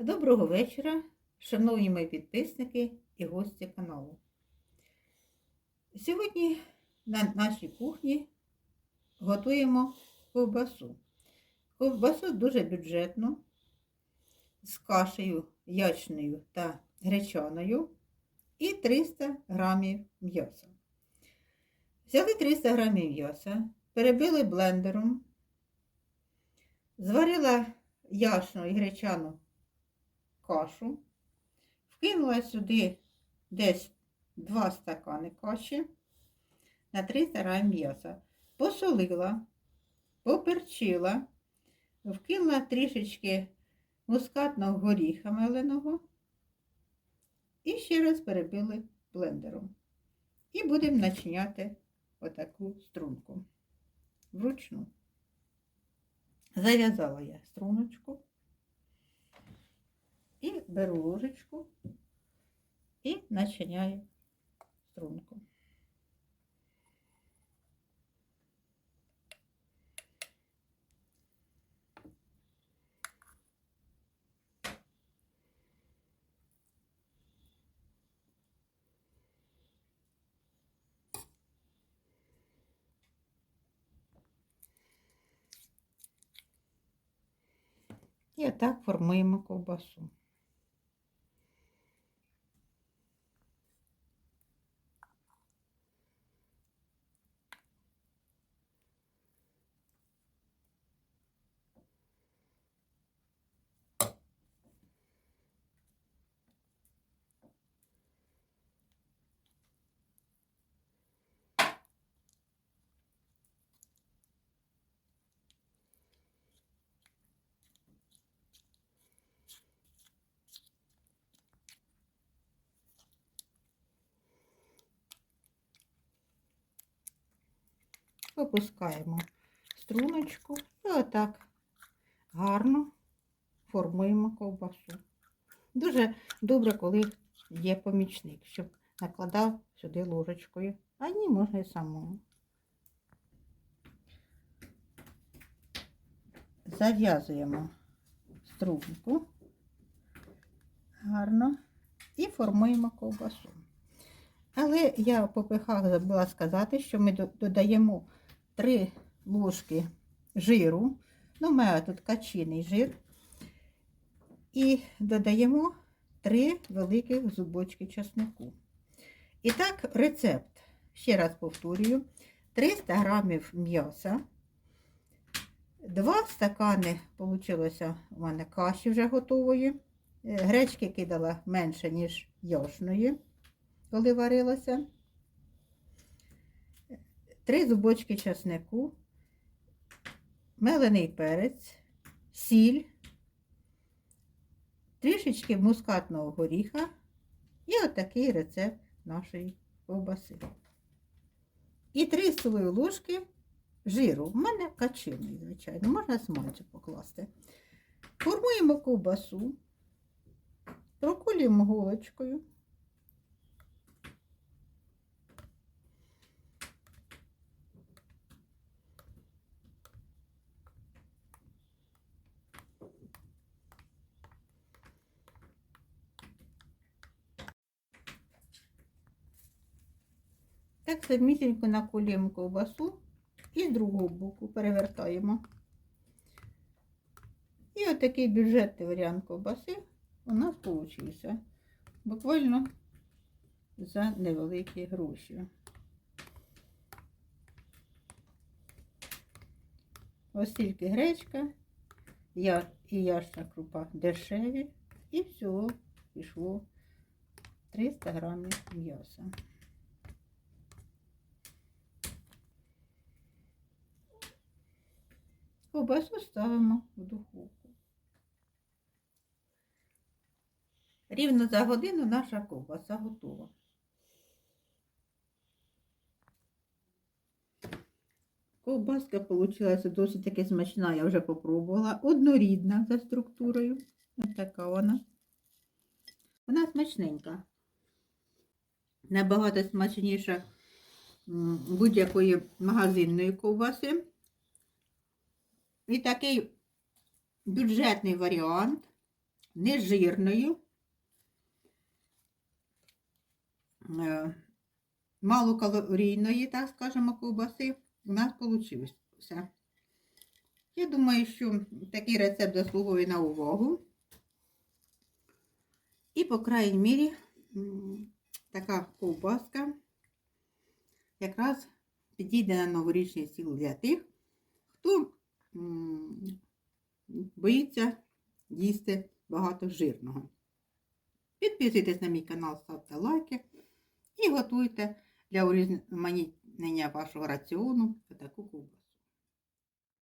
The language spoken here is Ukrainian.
Доброго вечора, шановні мої підписники і гості каналу. Сьогодні на нашій кухні готуємо ковбасу. Ковбасу дуже бюджетну, з кашею ячною та гречаною і 300 грамів м'яса. Взяли 300 грамів м'яса, перебили блендером, зварила яшну і гречану кашу, вкинула сюди десь 2 стакани каші на 300 грам м'яса, посолила, поперчила, вкинула трішечки мускатного горіха меленого і ще раз перебили блендером. І будемо начиняти отаку струнку вручну. Зав'язала я струночку. І беру ложечку і начиняю струнку. І отак формуємо ковбасу. Опускаємо струночку і отак гарно формуємо ковбасу. Дуже добре, коли є помічник, щоб накладав сюди ложечкою, а ні, можна і самому. Зав'язуємо струнку гарно і формуємо ковбасу. Але я по забула сказати, що ми до- додаємо 3 ложки жиру. Ну, у мене тут качиний жир. І додаємо 3 великих зубочки чеснику. І так, рецепт. Ще раз повторюю: 300 грамів м'яса. 2 стакани вийшло у мене каші вже готової. Е, Гречки кидала менше, ніж яшної коли варилася. Три зубочки часнику, мелений перець, сіль, трішечки мускатного горіха і отакий рецепт нашої ковбаси. І 3 столові ложки жиру. У мене качиний, звичайно, можна смальцю покласти. Формуємо ковбасу, проколюємо голочкою. Так самісінько наколюємо ковбасу і з другого боку перевертаємо. І отакий бюджетний варіант ковбаси у нас вийшов. Буквально за невеликі гроші. Ось тільки гречка, я і яшна крупа дешеві, і всього пішло 300 грамів м'яса. Ковбасу ставимо в духовку. Рівно за годину наша ковбаса готова. Ковбаска вийшла досить таки смачна, я вже попробувала. Однорідна за структурою. Ось така вона. Вона смачненька. Набагато смачніша будь-якої магазинної ковбаси. І такий бюджетний варіант нежирною, е, малокалорійної, так скажемо, ковбаси у нас вийшло. Я думаю, що такий рецепт заслуговує на увагу. І, по крайній мірі, така ковбаска якраз підійде на новорічний стіл для тих, хто боїться їсти багато жирного. Підписуйтесь на мій канал, ставте лайки і готуйте для урізноманітнення вашого раціону таку ковбасу.